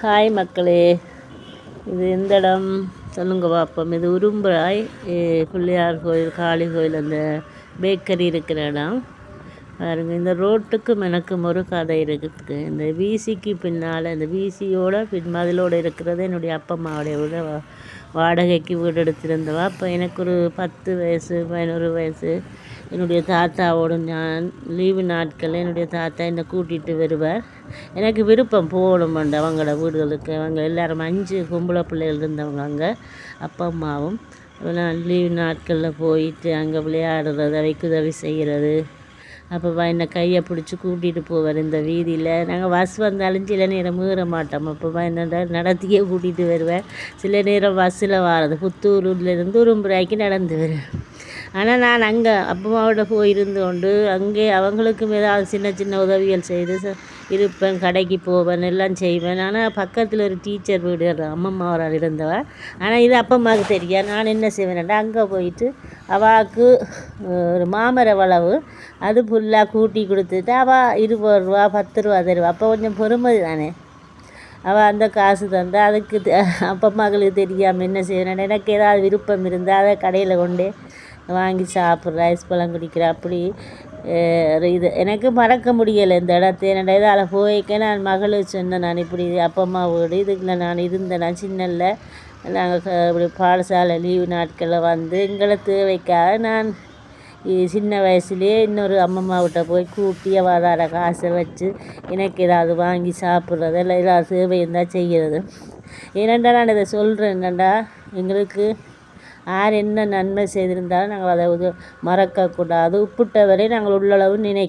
Hi மக்களே. இது எந்த இடம்? சொல்லுங்க பார்ப்போம் இது உரும்புராய் ஏ, பிள்ளையார் கோயில் காளி கோயில் அந்த பேக்கரி இருக்கிற இடம். பாருங்க இந்த ரோட்டுக்கு எனக்கும் ஒரு கதை இருக்குது. இந்த வீசிக்கு பின்னால் இந்த வீசியோட பின் மதிலோட இருக்கிறது என்னுடைய அப்பா அம்மாவுடைய வாடகைக்கு வீடு எடுத்திருந்தவா. அப்போ எனக்கு ஒரு பத்து வயசு பதினோரு வயசு. என்னுடைய தாத்தாவோட நான் லீவு நாட்களில் என்னுடைய தாத்தா என்னை கூட்டிகிட்டு வருவார். எனக்கு விருப்பம் போகணுமெண்டு அவங்களோட வீடுகளுக்கு. அவங்க எல்லோரும் அஞ்சு பொம்பளை பிள்ளைகள் இருந்தவங்க அங்கே அப்பா அம்மாவும். நான் லீவு நாட்களில் போயிட்டு அங்கே விளையாடுறது அவைக்கு உதவி செய்கிறது அப்போ என்னை கையை பிடிச்சி கூட்டிகிட்டு போவார் இந்த வீதியில். நாங்கள் பஸ் வந்தாலும் சில நேரம் மீற மாட்டோம். அப்போ என்னடா நடத்தியே கூட்டிகிட்டு வருவேன். சில நேரம் பஸ்ஸில் வாரது புத்தூர்லேருந்து உரும்புராய்க்கு நடந்து வருவேன். ஆனால் நான் அங்கே அப்பமாவோட போயிருந்து கொண்டு அங்கே அவங்களுக்கும் ஏதாவது சின்ன சின்ன உதவிகள் செய்து இருப்பேன். கடைக்கு போவேன் எல்லாம் செய்வேன். ஆனால் பக்கத்தில் ஒரு டீச்சர் வீடு அம்மம்மாவரால் இருந்தவன் ஆனால் இது அப்பம்மாவுக்கு தெரியாது. நான் என்ன செய்வேன்டா அங்கே போயிட்டு அவாவுக்கு ஒரு மாமர வளவு அது ஃபுல்லாக கூட்டி கொடுத்துட்டு அவள் இருபது ரூபா பத்து ரூபா தருவா. அப்போ கொஞ்சம் பொறுமதி தானே. அவள் அந்த காசு தந்தால் அதுக்கு தெ- அப்பா மகளுக்கு தெரியாமல் என்ன செய்யணும் எனக்கு ஏதாவது விருப்பம் இருந்தால் அதை கடையில் கொண்டு வாங்கி சாப்பிட்ற ஐஸ் பழம் குடிக்கிற அப்படி இது. எனக்கு மறக்க முடியலை இந்த இடத்த. என்னோட இதால் போய்க்க நான் மகளுக்கு சொன்னேன் நான் இப்படி அப்பா அம்மா வீடு இதுக்குள்ள நான் இருந்தேன். நான் சின்னல்ல நாங்கள் இப்படி பாடசாலை லீவு நாட்களில் வந்து எங்களை தேவைக்காக நான் சின்ன வயசுலேயே இன்னொரு அம்மம்மாவிட்ட போய் கூட்டி வாதாட காசை வச்சு எனக்கு ஏதாவது வாங்கி சாப்பிட்றது இல்லை ஏதாவது சேவை இருந்தால் செய்கிறது ஏனண்டா நான் இதை சொல்கிறேன் என்னண்டா? எங்களுக்கு யார் என்ன நன்மை செய்திருந்தாலும் நாங்கள் அதை மறக்கக்கூடாது. உப்புட்டவரை நாங்கள் உள்ளளவு நினை